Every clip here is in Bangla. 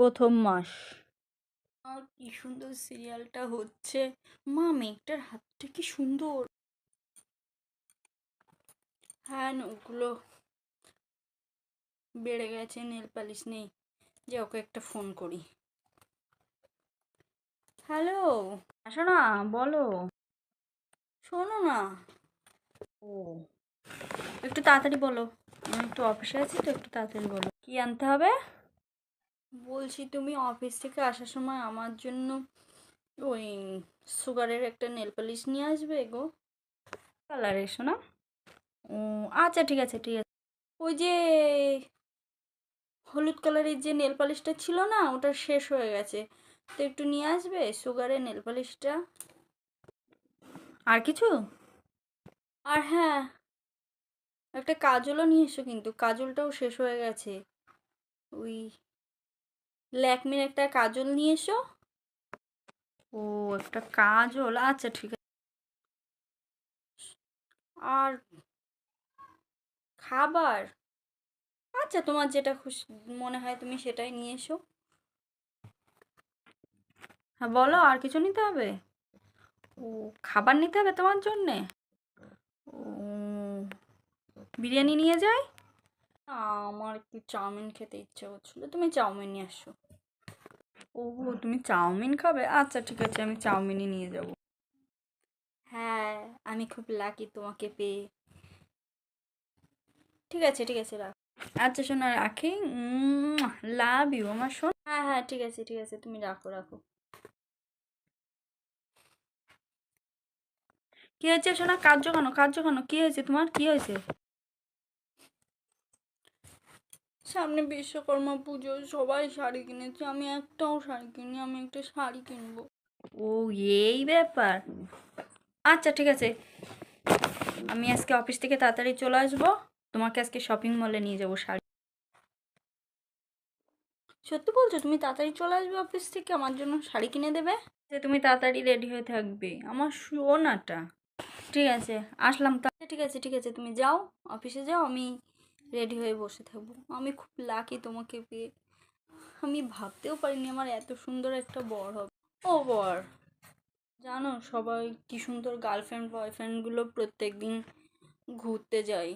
প্রথম মাস। কি সুন্দর সিরিয়ালটা হচ্ছে। মা মেঘটার হাতটা কি সুন্দর। হ্যাঁ ওগুলো বেড়ে গেছে, নেল পালিশ নেই। যে, ওকে একটা ফোন করি। হ্যালো আসো না বলো। শোনো না। ও, একটু তাড়াতাড়ি বলো। আমি একটু অফিসে আছি, তো একটু তাড়াতাড়ি বলো। কি আনতে হবে? বলছি তুমি অফিস থেকে আসার সময় আমার জন্য ওই সুগারের একটা নেল পালিশ নিয়ে আসবে গো। কালার এসো না ও আচ্ছা ঠিক আছে ঠিক আছে। ওই যে হলুদ কালারের যে নেল পালিশটা ছিল না, ওটা শেষ হয়ে গেছে। তো একটু নিয়ে আসবে সুগারের নেল পালিশটা আর কিছু? আর হ্যাঁ একটা কাজলও নিয়ে এসো কিন্তু, কাজলটাও শেষ হয়ে গেছে। ওই ল্যাকমির একটা কাজল নিয়ে এসো। ও একটা কাজল? আচ্ছা ঠিক আছে। আর খাবার? আচ্ছা তোমার যেটা খুশি মনে হয় তুমি সেটাই নিয়ে এসো। হ্যাঁ বলো আর কিছু নিতে হবে? ও খাবার নিতে হবে তোমার জন্যে? ও বিরিয়ানি নিয়ে যাই? না, আমার একটু চাউমিন খেতে ইচ্ছে হচ্ছিল তুমি চাউমিন নিয়ে আসো। ও তুমি চাউমিন খাবে? আচ্ছা ঠিক আছে আমি চাউমিনই নিয়ে যাব। হ্যাঁ আমি খুব লাকি তোমাকে পেয়ে। ঠিক আছে ঠিক আছে রাখ। আচ্ছা শোনা রাখি। লাভ ইউ আমার শোন। হ্যাঁ হ্যাঁ ঠিক আছে ঠিক আছে তুমি রাখো রাখো। কি হয়েছে শোনা কার্য কেন? কার্য কেন? কি হয়েছে তোমার? কি হয়েছে? সামনে বিশ্বকর্মা পুজো সবাই শাড়ি কিনেছে আমি একটাও শাড়ি কিনি আমি একটা শাড়ি কিনবো। ও এই ব্যাপার। আচ্ছা ঠিক আছে। আমি আজকে অফিস থেকে তাড়াতাড়ি চলে আসব। তোমাকে আজকে শপিং মলে নিয়ে যাব শাড়ি। সত্যি বলছো তুমি তাড়াতাড়ি চলে আসবে অফিস থেকে? আমার জন্য শাড়ি কিনে দেবে? যে তুমি তাড়াতাড়ি রেডি হয়ে থাকবে। আমার শোনাটা ঠিক আছে আসলাম তা ঠিক আছে ঠিক আছে তুমি যাও অফিসে যাও আমি রেডি হয়ে বসে থাকব। আমি খুব লাকি তোমাকে পেয়ে। আমি ভাবতেও পারিনি আমার এত সুন্দর একটা বর হবে। ও বর, জানো সবাই কি সুন্দর গার্লফ্রেন্ড বয়ফ্রেন্ডগুলো প্রত্যেক দিন ঘুরতে যায়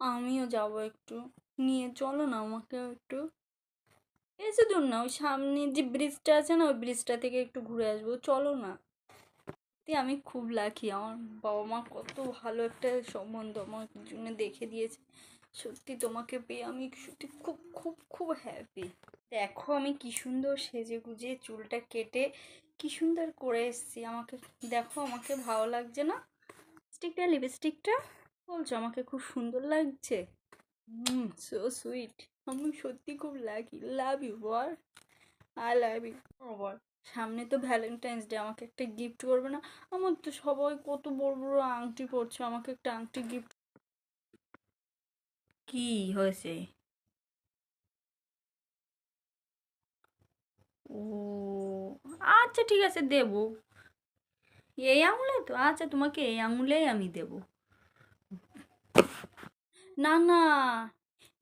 আমিও যাব একটু। নিয়ে চলো না আমাকে একটু। বেশি দূর না, ওই সামনে যে ব্রিজটা আছে না, ওই ব্রিজটা থেকে একটু ঘুরে আসব। চলো না। আমি খুব লাকি আমার বাবা মা কত ভালো একটা সম্বন্ধ আমার জন্য দেখে দিয়েছে। সত্যি তোমাকে পেয়ে আমি সত্যি খুব খুব খুব হ্যাপি দেখো আমি কি সুন্দর সেজে গুজে চুলটা কেটে কি সুন্দর করে এসেছি। আমাকে, দেখো আমাকে ভালো লাগছে না? স্টিকটা লিপস্টিকটা বলছো? আমাকে খুব সুন্দর লাগছে? হুম সো সুইট আমি সত্যি খুব লাকি লাভ ইউ বর। আই লাভ ইউ বর। সামনে তো ভ্যালেন্টাইন্স ডে আমাকে একটা গিফট করবে না? আমার তো সবাই কত বড় বড় আংটি পরছে। আমাকে একটা আংটি গিফট কি হয়েছে? ও আচ্ছা ঠিক আছে দেবো। এই আঙুলে তো আচ্ছা তোমাকে এই আঙুলেই আমি দেব। না না,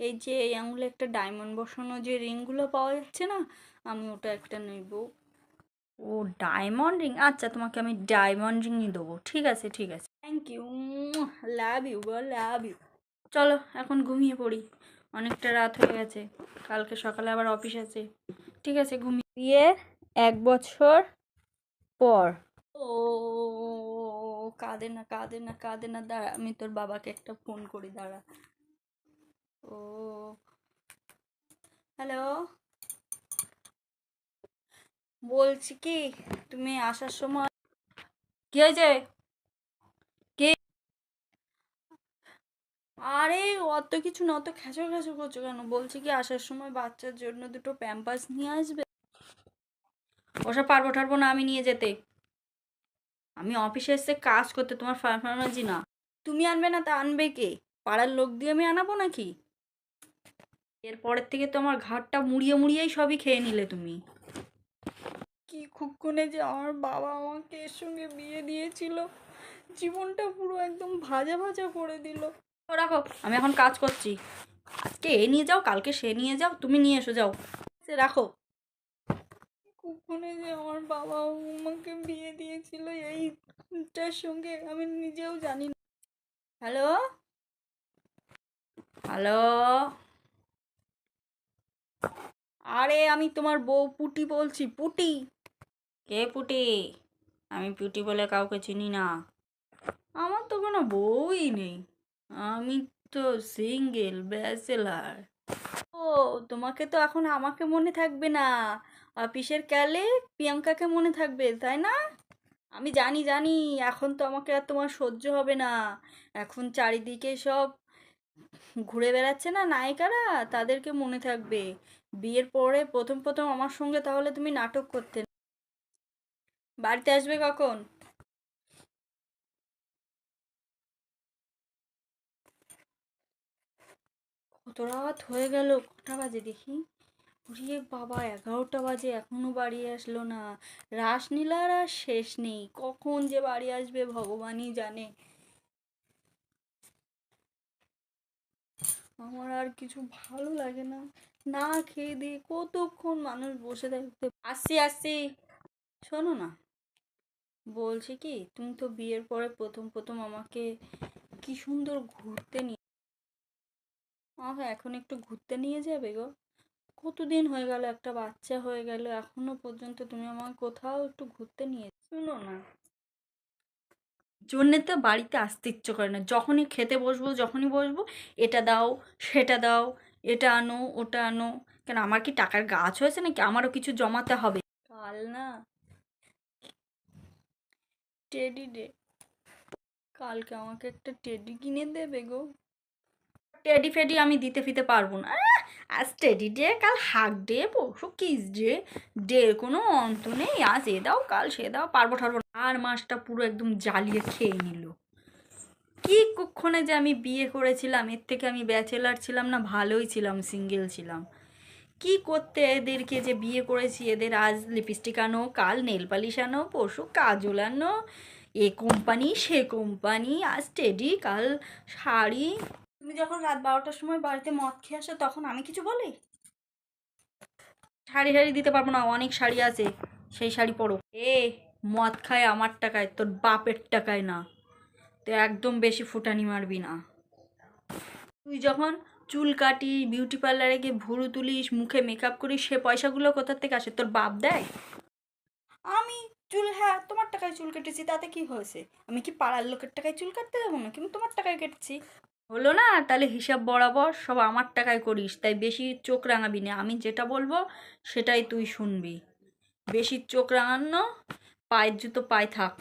এই যে এই আঙুলে একটা ডায়মন্ড বসানো যে রিংগুলো পাওয়া যাচ্ছে না, আমি ওটা একটা নেব। ও ডায়মন্ড রিং আচ্ছা তোমাকে আমি ডায়মন্ড রিংই দেবো। ঠিক আছে ঠিক আছে। Thank you love you love you চলো এখন ঘুমিয়ে পড়ি। অনেকটা রাত হয়ে গেছে। কালকে সকালে আবার অফিস আছে। ঠিক আছে ঘুমিয়ে বিয়ে এক বছর পর। ও কাঁদে না কাঁদে না কাঁদে না। দাঁড়া আমি তোর বাবাকে একটা ফোন করি দাঁড়া। ও হ্যালো বলছি কি তুমি আসার সময় কি হয়েছে কি আরে অত কিছু না, অত খেঁচো খেঁচো করছ কেন? বলছি কি, আসার সময় বাচ্চার জন্য দুটো প্যাম্পাস নিয়ে আসবে। ওসব পারব টারবো না আমি নিয়ে যেতে। আমি অফিসে এসে কাজ করতে, তোমার ফার্মাজি না। তুমি আনবে না তা আনবে কে? পাড়ার লোক দিয়ে আমি আনাবো নাকি? এরপরের থেকে তো আমার ঘাটটা মুড়িয়ে মুড়িয়েই সবই খেয়ে নিলে তুমি। কি খুক্ষণে যে আমার বাবা আমাকে এর সঙ্গে বিয়ে দিয়েছিল। জীবনটা পুরো একদম ভাজা ভাজা করে দিল। ও রাখো আমি এখন কাজ করছি। আজকে এ নিয়ে যাও কালকে সে নিয়ে যাও তুমি নিয়ে এসো যাও। সে রাখো। কখনো যে আমার বাবা আমাকে বিয়ে দিয়েছিল এইটার সঙ্গে আমি নিজেও জানি না। হ্যালো? হ্যালো? আরে আমি তোমার বউ পুটি বলছি পুটি। কে পুটি? আমি পুটি বলে কাউকে চিনি না। আমার তো কোনো বউই নেই। আমি তো সিঙ্গেল, ব্যাচেলার। ও, তোমাকে তো এখন আমাকে মনে থাকবে না। অফিসের ক্যালে প্রিয়াঙ্কাকে মনে থাকবে, তাই না? আমি জানি জানি, এখন তো আমাকে আর তোমার সহ্য হবে না। এখন চারিদিকে সব ঘুরে বেড়াচ্ছে না নায়িকারা? তাদেরকে মনে থাকবে। বিয়ের পরে প্রথম প্রথম আমার সঙ্গে তাহলে তুমি নাটক করতে বাড়িতে আসবে কখন? কত রাত হয়ে গেল? কটা বাজে দেখি? ওরে বাবা, এগারোটা বাজে, এখনও বাড়ি আসলো না। রাসলীলার আর শেষ নেই। কখন যে বাড়ি আসবে ভগবানই জানে। আমার আর কিছু ভালো লাগে না। না খেয়ে দিয়ে কতক্ষণ মানুষ বসে থাকতে আসছি আসছি। শোনো না। বলছি কি, তুমি তো বিয়ের পরে প্রথম প্রথম আমাকে কি সুন্দর ঘুরতে নিয়ে আমাকে এখন একটু ঘুরতে নিয়ে যাবে গো? কতদিন হয়ে গেল, একটা বাচ্চা হয়ে গেল, এখনও পর্যন্ত তুমি আমাকে কোথাও একটু ঘুরতে নিয়ে শুনো না? জন্যে তো বাড়িতে আসতে ইচ্ছে করে না। যখনই খেতে বসবো, যখনই বসবো, এটা দাও, সেটা দাও, এটা আনো, ওটা আনো। কেন, আমার কি টাকার গাছ হয়েছে নাকি? আমারও কিছু জমাতে হবে। কাল না? Teddy day. কালকে আমাকে একটা টেডি কিনে দেবে গো। টেডি ফেডি আমি দিতে ফিতে পারব না। আজ টেডি ডে কাল হাক ডে পরশু কিস ডে ডে কোনো অন্ত নেই, আজ এ দাও, কাল সে দাও, পারব ঠারবো আর মাসটা পুরো একদম জ্বালিয়ে খেয়ে নিল। কি কুক্ষণে যে আমি বিয়ে করেছিলাম, এর থেকে আমি ব্যাচেলার ছিলাম না, ভালোই ছিলাম, সিঙ্গেল ছিলাম। কি করতে এদেরকে যে বিয়ে করেছি, এদের আজ লিপস্টিক আনো, কাল নেল পালিশ আনো, পরশু কাজল আনো, এ কোম্পানি, সে কোম্পানি, আজ টেডি কাল শাড়ি তুমি যখন রাত বারোটার সময় বাড়িতে মদ খেয়ে আসো, তখন আমি কিছু বলি? শাড়ি শাড়ি দিতে পারব না, অনেক শাড়ি আছে, সেই শাড়ি পরো। এ, মদ খায় আমার টাকায়, তোর বাপের টাকায় না। তো একদম বেশি ফুটানি মারবি না। তুই যখন চুল কাটি বিউটি পার্লারে গিয়ে ভুরু তুলিস, মুখে মেকআপ করিস, সে পয়সাগুলো কোথার থেকে আসে? তোর বাপ দেয়? আমি চুল হ্যাঁ তোমার টাকায় চুল কেটেছি, তাতে কি হয়েছে? আমি কি পাড়ার লোকের টাকায় চুল কাটতে যাব না কিন্তু তোমার টাকায় কেটেছি। হলো না? তাহলে হিসাব বরাবর সব আমার টাকায় করিস। তাই বেশি চোখ রাঙাবি না। আমি যেটা বলব, সেটাই তুই শুনবি। বেশি চোখ রাঙানো পায়ের জুতো পায়ে থাক।